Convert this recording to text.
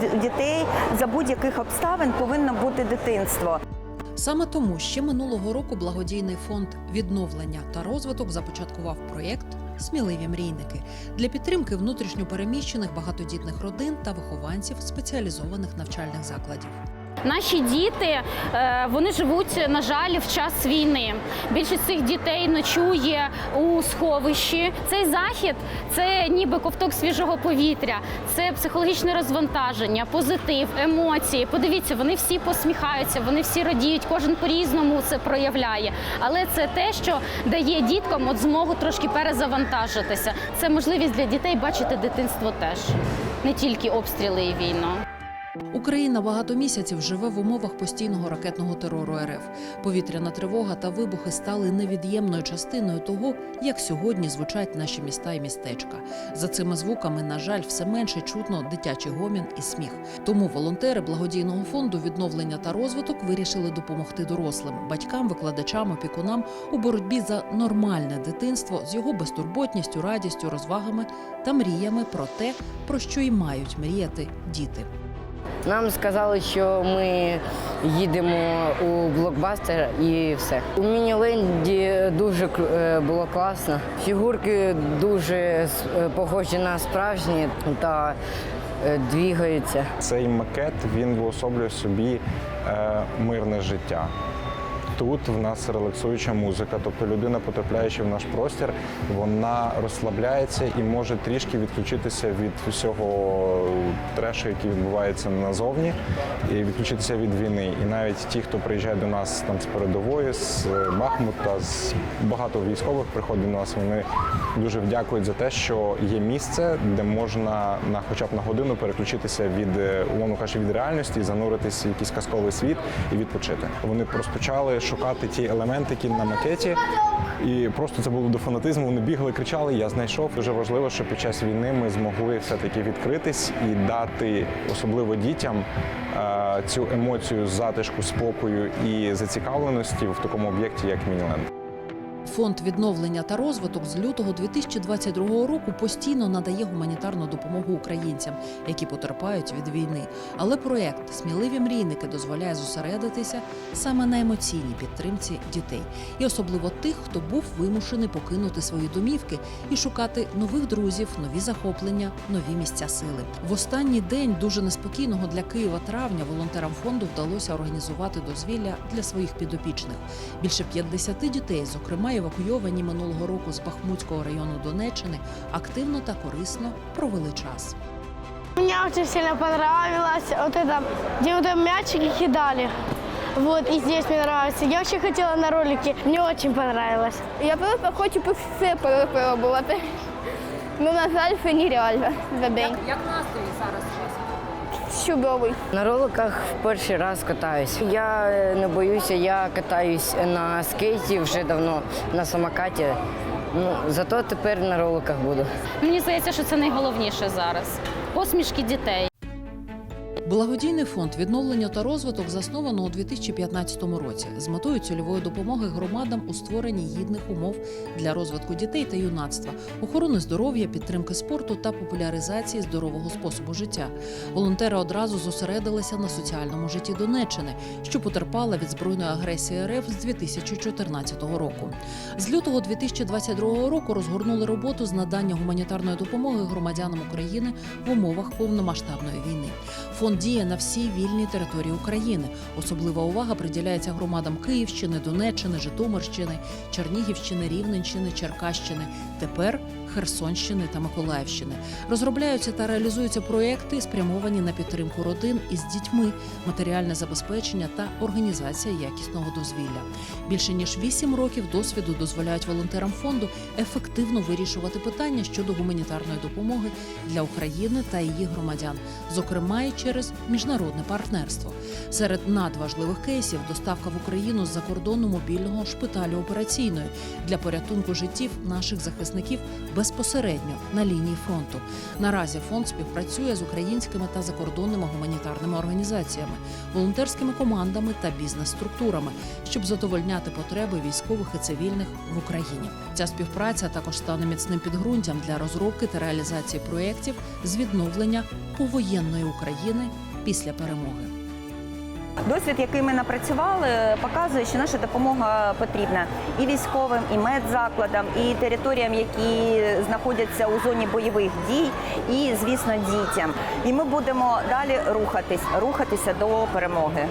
дітей за будь-яких обставин повинно бути дитинство. Саме тому ще минулого року благодійний фонд відновлення та розвиток започаткував проєкт Сміливі мрійники для підтримки внутрішньопереміщених багатодітних родин та вихованців спеціалізованих навчальних закладів. Наші діти е, вони живуть, на жаль, в час війни. Більшість цих дітей ночує у сховищі. Цей захід це ніби ковток свіжого повітря, це психологічне розвантаження, позитив, емоції. Подивіться, вони всі посміхаються, вони всі радіють, кожен по-різному це проявляє. Але це те, що дає діткам от змогу трошки перезавантажитися. Це можливість для дітей бачити дитинство теж, не тільки обстріли і війну. Україна багато місяців живе в умовах постійного ракетного терору РФ. Повітряна тривога та вибухи стали невід'ємною частиною того, як сьогодні звучать наші міста і містечка. За цими звуками, на жаль, все менше чутно дитячий гомін і сміх. Тому волонтери благодійного фонду відновлення та розвиток вирішили допомогти дорослим, батькам, викладачам, опікунам у боротьбі за нормальне дитинство з його безтурботністю, радістю, розвагами та мріями про те, про що й мають мріяти діти. Нам сказали, що ми їдемо у блокбастер і все. У Мініленді дуже е, було класно. Фігурки дуже е, похожі на справжні та е, двігаються. Цей макет він виособлює собі мирне життя. Тут в нас релаксуюча музика, тобто людина, потрапляючи в наш простір, вона розслабляється і може трішки відключитися від усього трешу, який відбувається назовні, і відключитися від війни. І навіть ті, хто приїжджає до нас там з передової, з Бахмута, з багато військових приходить до нас. Вони дуже вдякують за те, що є місце, де можна на хоча б на годину переключитися від умовно кажучи, від реальності, зануритися в якийсь казковий світ і відпочити. Вони розпочали шукати ті елементи, які на макеті, і просто це було до фанатизму. Вони бігли, кричали. Я знайшов. Дуже важливо, що під час війни ми змогли все-таки відкритись і дати, особливо дітям, е, цю емоцію затишку, спокою і зацікавленості в такому об'єкті, як Мініленд. Фонд відновлення та розвиток з лютого 2022 року постійно надає гуманітарну допомогу українцям, які потерпають від війни. Але проект Сміливі мрійники дозволяє зосередитися саме на емоційній підтримці дітей, і особливо тих, хто був вимушений покинути свої домівки і шукати нових друзів, нові захоплення, нові місця сили. В останній день дуже неспокійного для Києва травня волонтерам фонду вдалося організувати дозвілля для своїх підопічних. Більше 50 дітей, зокрема евакуйовані минулого року з Бахмутського району Донеччини, активно та корисно провели час. Мне очень сильно понравилось вот это, где вот там мячики кидали. Вот, и здесь мне нравится. Я очень хотела на ролике, мне очень понравилось. Я просто хочу все перепробувати. Ну, на жаль, це нереально за день. Як у вас? Чудовий. На роликах в перший раз катаюсь. Я е, не боюся, я катаюсь на скейті вже давно, на самокаті. Ну, зато тепер на роликах буду. Мені здається, що це найголовніше зараз. Посмішки дітей. Благодійний фонд відновлення та розвиток засновано у 2015 році з метою цільової допомоги громадам у створенні гідних умов для розвитку дітей та юнацтва, охорони здоров'я, підтримки спорту та популяризації здорового способу життя. Волонтери одразу зосередилися на соціальному житті Донеччини, що потерпала від збройної агресії РФ з 2014 року. З лютого 2022 року розгорнули роботу з надання гуманітарної допомоги громадянам України в умовах повномасштабної війни. Фонд діє на всій вільній території України. Особлива увага приділяється громадам Київщини, Донеччини, Житомирщини, Чернігівщини, Рівненщини, Черкащини. Тепер Херсонщини та Миколаївщини. Розробляються та реалізуються проекти, спрямовані на підтримку родин із дітьми, матеріальне забезпечення та організація якісного дозвілля. Більше ніж вісім років досвіду дозволяють волонтерам фонду ефективно вирішувати питання щодо гуманітарної допомоги для України та її громадян, зокрема і через міжнародне партнерство. Серед надважливих кейсів доставка в Україну з-за кордону мобільного шпиталю операційної для порятунку життів наших захисників без безпосередньо на лінії фронту. Наразі фонд співпрацює з українськими та закордонними гуманітарними організаціями, волонтерськими командами та бізнес-структурами, щоб задовольняти потреби військових і цивільних в Україні. Ця співпраця також стане міцним підґрунтям для розробки та реалізації проєктів з відновлення повоєнної України після перемоги. Досвід, який ми напрацювали, показує, що наша допомога потрібна і військовим, і медзакладам, і територіям, які знаходяться у зоні бойових дій, і звісно дітям. І ми будемо далі рухатись, рухатися до перемоги.